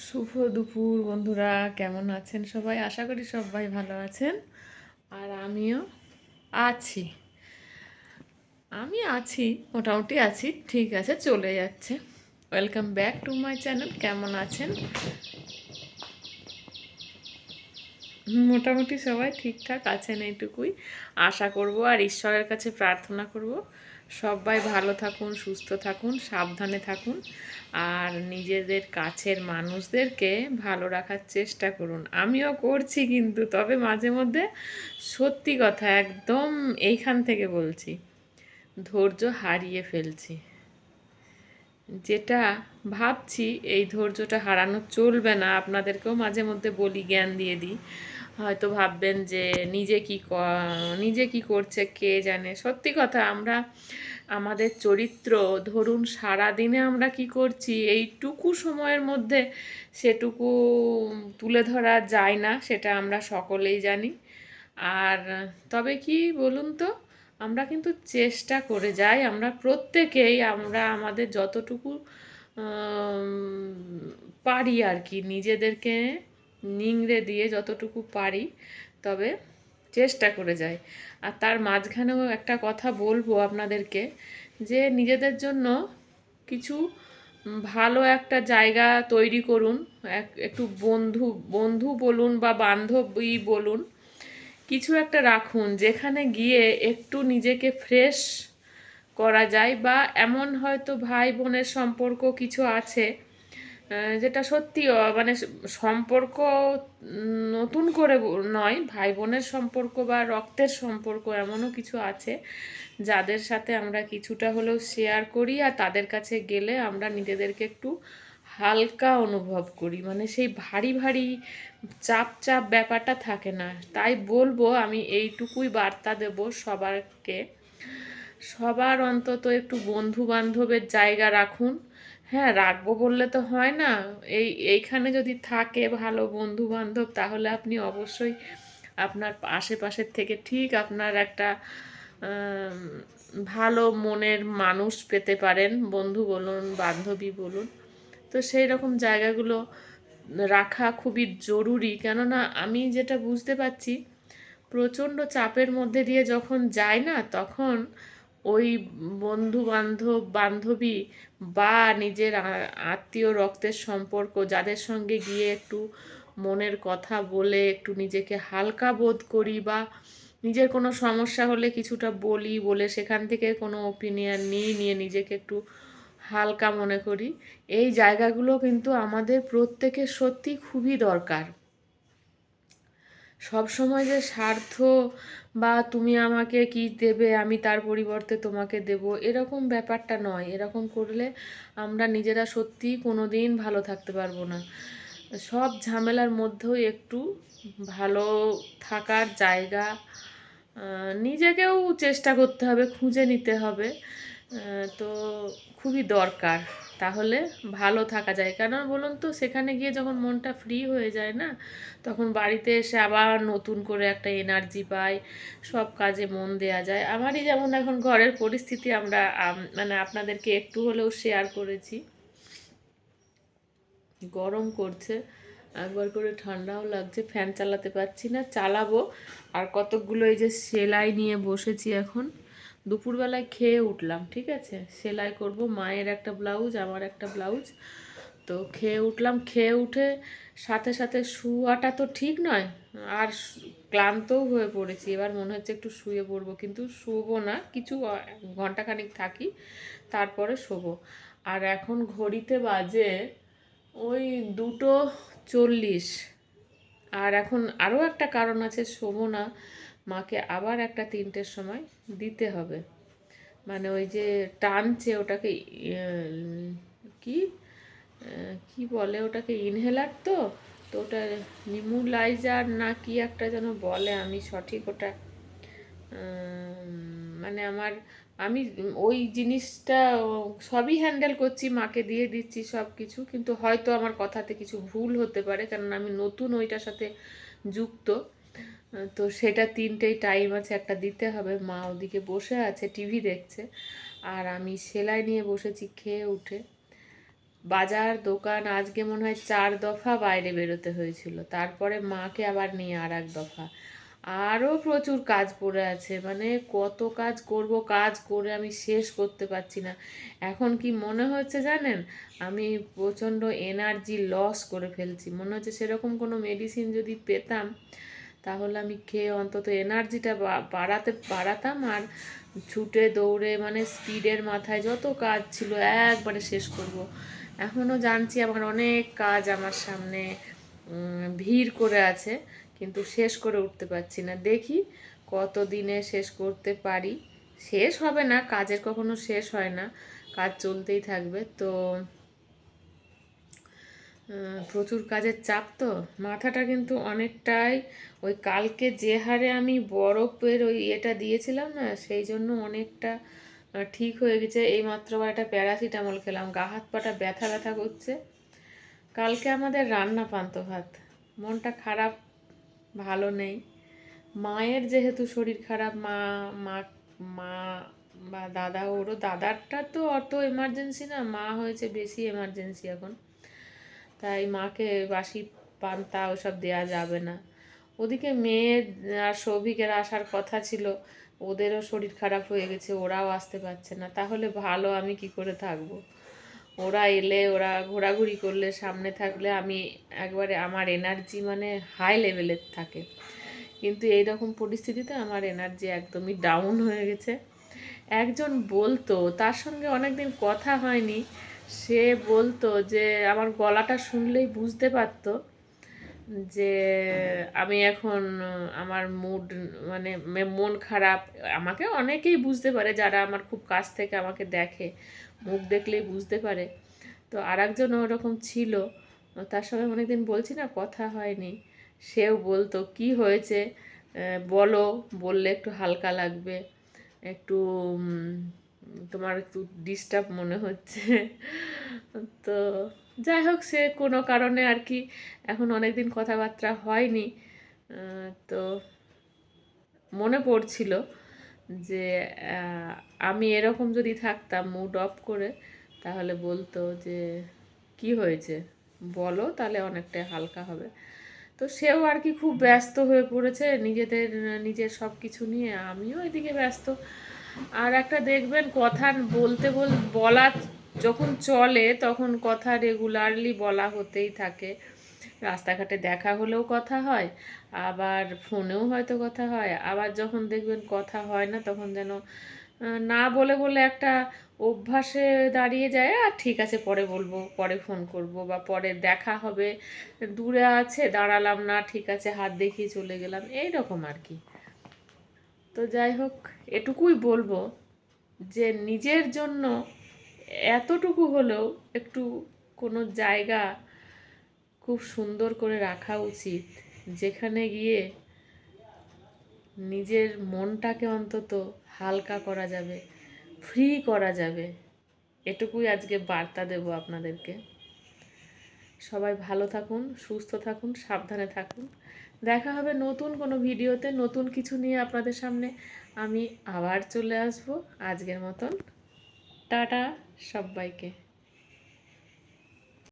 শুভ দুপুর, বন্ধুরা। কেমন আছেন সবাই? আশা করি সবাই ভালো আছেন। আর আমিও আছি। আমি আছি, মোটামুটি আছি। ঠিক আছে, চলে যাচ্ছে। Welcome back to my channel কেমন আছেন? মোটামুটি সবাই ঠিকঠাক আছেন এইটুকুই। আশা করব আর ঈশ্বরের কাছে প্রার্থনা করব সবাই ভালো থাকুন, সুস্থ থাকুন, সাবধানে থাকুন আর নিজেদের কাছের মানুষদেরকে ভালো রাখার চেষ্টা করুন। আমিও করছি কিন্তু, তবে মাঝে মধ্যে সত্যি কথা একদম এইখান থেকে বলছি, ধৈর্য হারিয়ে ফেলছি। যেটা ভাবছি, এই ধৈর্যটা হারানো চলবে না। আপনাদেরকেও মাঝে মধ্যে বলি, জ্ঞান দিয়ে দিই। হয়তো ভাববেন যে নিজে কি নিজে কি করছে, কে জানে। সত্যি কথা, আমরা, আমাদের চরিত্র ধরুন সারা দিনে আমরা কি করছি, এইটুকু সময়ের মধ্যে সেটুকু তুলে ধরা যায় না, সেটা আমরা সকলেই জানি। আর তবে কি বলুন তো, আমরা কিন্তু চেষ্টা করে যাই, আমরা প্রত্যেকেই, আমরা আমাদের যতটুকু পারি আর কি, নিজেদেরকে নিংড়ে দিয়ে যতটুকু পারি, তবে চেষ্টা করে যাই। আর তার মাঝখানেও একটা কথা বলব আপনাদেরকে, যে নিজেদের জন্য কিছু ভালো একটা জায়গা তৈরি করুন, এক, একটু বন্ধু বন্ধু বলুন বা বান্ধবী বলুন, কিছু একটা রাখুন যেখানে গিয়ে একটু নিজেকে ফ্রেশ করা যায় বা এমন হয়তো ভাই বোনের সম্পর্ক কিছু আছে যেটা সত্যি মানে সম্পর্ক নতুন করে নয় ভাই বোনের সম্পর্ক বা রক্তের সম্পর্ক এমনও কিছু আছে যাদের সাথে আমরা কিছুটা হলেও শেয়ার করি আর তাদের কাছে গেলে আমরা নিজেদেরকে একটু হালকা অনুভব করি। মানে সেই ভারী ভারী চাপ চাপ ব্যাপারটা থাকে না। তাই বলব আমি এইটুকুই বার্তা দেব সবারকে। সবার অন্তত একটু বন্ধু বান্ধবের জায়গা রাখুন। হ্যাঁ রাখব বললে তো হয় না। এই, এইখানে যদি থাকে ভালো বন্ধু বান্ধব তাহলে আপনি অবশ্যই আপনার আশেপাশের থেকে ঠিক আপনার একটা ভালো মনের মানুষ পেতে পারেন, বন্ধু বলুন, বান্ধবী বলুন। তো সেই রকম জায়গাগুলো রাখা খুবই জরুরি। কেননা আমি যেটা বুঝতে পারছি, প্রচণ্ড চাপের মধ্যে দিয়ে যখন যায় না, তখন ওই বন্ধু বান্ধব বান্ধবী বা নিজের আত্মীয় রক্তের সম্পর্ক যাদের সঙ্গে গিয়ে একটু মনের কথা বলে, একটু নিজেকে হালকা বোধ করি বা নিজের কোনো সমস্যা হলে কিছুটা বলি, বলে সেখান থেকে কোনো ওপিনিয়ন নিই, নিয়ে নিজেকে একটু হালকা মনে করি। এই জায়গাগুলো কিন্তু আমাদের প্রত্যেকের সত্যি খুবই দরকার। সব সময় যে স্বার্থ বা তুমি আমাকে কি দেবে, আমি তার পরিবর্তে তোমাকে দেব, এরকম ব্যাপারটা নয়। এরকম করলে আমরা নিজেরা সত্যিই কোনো দিন ভালো থাকতে পারব না। সব ঝামেলার মধ্যেও একটু ভালো থাকার জায়গা নিজেকেও চেষ্টা করতে হবে, খুঁজে নিতে হবে। তো খুবই দরকার। তাহলে ভালো থাকা যায়। কেন বলুন তো? সেখানে গিয়ে যখন মনটা ফ্রি হয়ে যায় না, তখন বাড়িতে এসে আবার নতুন করে একটা এনার্জি পাই, সব কাজে মন দেয়া যায়। আমারই যেমন এখন ঘরের পরিস্থিতি আমরা মানে আপনাদেরকে একটু হলেও শেয়ার করেছি। গরম করছে, একবার করে ঠান্ডাও লাগছে ফ্যান চালাতে পারছি না, চালাবো। আর কতকগুলো এই যে সেলাই নিয়ে বসেছি এখন দুপুরবেলায় খেয়ে উঠলাম, ঠিক আছে? সেলাই করব, মায়ের একটা ব্লাউজ, আমার একটা ব্লাউজ। তো খেয়ে উঠলাম, খেয়ে উঠে সাথে সাথে শুয়াটা তো ঠিক নয়, আর ক্লান্তও হয়ে পড়েছি। এবার মনে হচ্ছে একটু শুয়ে পড়ব, কিন্তু শুবো না, কিছু ঘন্টাখানিক থাকি, তারপরে শোবো। আর এখন ঘড়িতে বাজে ওই দুটো চল্লিশ। আর এখন আরও একটা কারণ আছে, শোবো না। মাকে আবার একটা তিনটের সময় দিতে হবে। মানে ওই যে টানছে ওটাকে কি? কি বলে ওটাকে ইনহেলার তো? তো ওটা নিমুলাইজার না কি একটা যেন বলে, আমি সঠিক ওটা মানে আমার, আমি ওই জিনিসটা সবই হ্যান্ডেল করছি, মাকে দিয়ে দিচ্ছি সব কিছু, কিন্তু হয়তো আমার কথাতে কিছু ভুল হতে পারে কারণ আমি নতুন ওইটার সাথে যুক্ত। তো সেটা তিনটেই টাইম আছে, একটা দিতে হবে। মা ওদিকে বসে আছে টিভি দেখছে। আর আমি সেলাই নিয়ে বসেছি খেয়ে উঠে। বাজার, দোকান, আজকে মনে হয় চার দফা বাইরে বেরোতে হয়েছিল। তারপরে মাকে আবার নিয়ে আর এক দফা। আরও প্রচুর কাজ পড়ে আছে। মানে কত কাজ করব, কাজ করে আমি শেষ করতে পারছি না। এখন কি মনে হচ্ছে জানেন? আমি প্রচণ্ড এনার্জি লস করে ফেলছি। মনে হচ্ছে সেরকম কোনো মেডিসিন যদি পেতাম তাহলে আমি খেয়ে অন্তত এনার্জিটা বাড়াতে, বাড়াতাম আর ছুটে দৌড়ে মানে স্পিডের মাথায় যত কাজ ছিল একবারে শেষ করব। এখনও জানছি আমার অনেক কাজ আমার সামনে ভিড় করে আছে কিন্তু শেষ করে উঠতে পারছি না। দেখি কত দিনে শেষ করতে পারি। শেষ হবে না, কাজের কখনো শেষ হয় না, কাজ চলতেই থাকবে। তো প্রচুর কাজের চাপ তো। মাথাটা কিন্তু অনেকটাই ওই কালকে যে হারে আমি বরফের ওই এটা দিয়েছিলাম না, সেই জন্য অনেকটা ঠিক হয়ে গেছে। এই মাত্র একটা প্যারাসিটামল খেলাম, গা হাত পাটা ব্যথা ব্যথা করছে। কালকে আমাদের রান্না পান্ত ভাত, মনটা খারাপ, ভালো নেই। মায়ের যেহেতু শরীর খারাপ, মা মা মা বা দাদা, ওরও দাদারটা তো অত এমার্জেন্সি না, মা হয়েছে বেশি এমার্জেন্সি এখন। তাই মাকে বাসি পান্তা ওসব দেওয়া যাবে না। ওদিকে মেয়ে আর সৌভিকের আসার কথা ছিল, ওদেরও শরীর খারাপ হয়ে গেছে, ওরাও আসতে পারছে না, তাহলে ভালো আমি কি করে থাকব? ওরা এলে, ওরা ঘোরাঘুরি করলে, সামনে থাকলে আমি একবারে আমার এনার্জি মানে হাই লেভেলের থাকে। কিন্তু এই রকম পরিস্থিতিতে আমার এনার্জি একদমই ডাউন হয়ে গেছে। একজন বলতো, তার সঙ্গে অনেকদিন কথা হয়নি সে বলতো যে, আমার গলাটা শুনলেই বুঝতে পারতো যে, আমি এখন, আমার মুড মানে মন খারাপ। আমাকে অনেকেই বুঝতে পারে, যারা আমার খুব কাছ থেকে আমাকে দেখে, মুখ দেখলেই বুঝতে পারে। তো আর একজন ওরকম ছিল, তার সঙ্গে অনেকদিন বলছি না, কথা হয়নি। সেও বলতো, কি হয়েছে? বলো। বললে একটু হালকা লাগবে, একটু তোমার একটু ডিস্টার্ব মনে হচ্ছে। তো যাই হোক, সে কোনো কারণে আর কি এখন অনেক দিন কথাবার্তা হয়নি। তো মনে পড়ছিল যে আমি এরকম যদি থাকতাম মুড অফ করে, তাহলে বলতো যে, কি হয়েছে? বলো, তাহলে অনেকটা হালকা হবে। তো সেও আর কি খুব ব্যস্ত হয়ে পড়েছে। নিজেদের, নিজের সব কিছু নিয়ে আমিও এদিকে ব্যস্ত। আর একটা দেখবেন কথা বলতে বল, বলা যখন চলে তখন কথা রেগুলারলি বলা হতেই থাকে। রাস্তাঘাটে দেখা হলেও কথা হয়, আবার ফোনেও হয়তো কথা হয়, আবার যখন দেখবেন কথা হয় না তখন যেন না বলে বলে একটা অভ্যাসে দাঁড়িয়ে যায়, আর ঠিক আছে পরে বলব, পরে ফোন করব বা পরে দেখা হবে, দূরে আছে, দাঁড়ালাম না, ঠিক আছে, হাত দেখিয়ে চলে গেলাম। এই রকম আর কি। তো যাই হোক, এটুকুই বলব যে নিজের জন্য এতটুকু হলেও একটু কোনো জায়গা খুব সুন্দর করে রাখা উচিত, যেখানে গিয়ে নিজের মনটাকে অন্তত হালকা করা যাবে ফ্রি করা যাবে। এটুকুই আজকে বার্তা দেব আপনাদেরকে। সবাই ভালো থাকুন, সুস্থ থাকুন, সাবধানে থাকুন। দেখা হবে নতুন কোনো ভিডিওতে, নতুন কিছু নিয়ে আপনাদের সামনে। আমি আবার চলে আসব। আজকের মতন টাটা সবাইকে।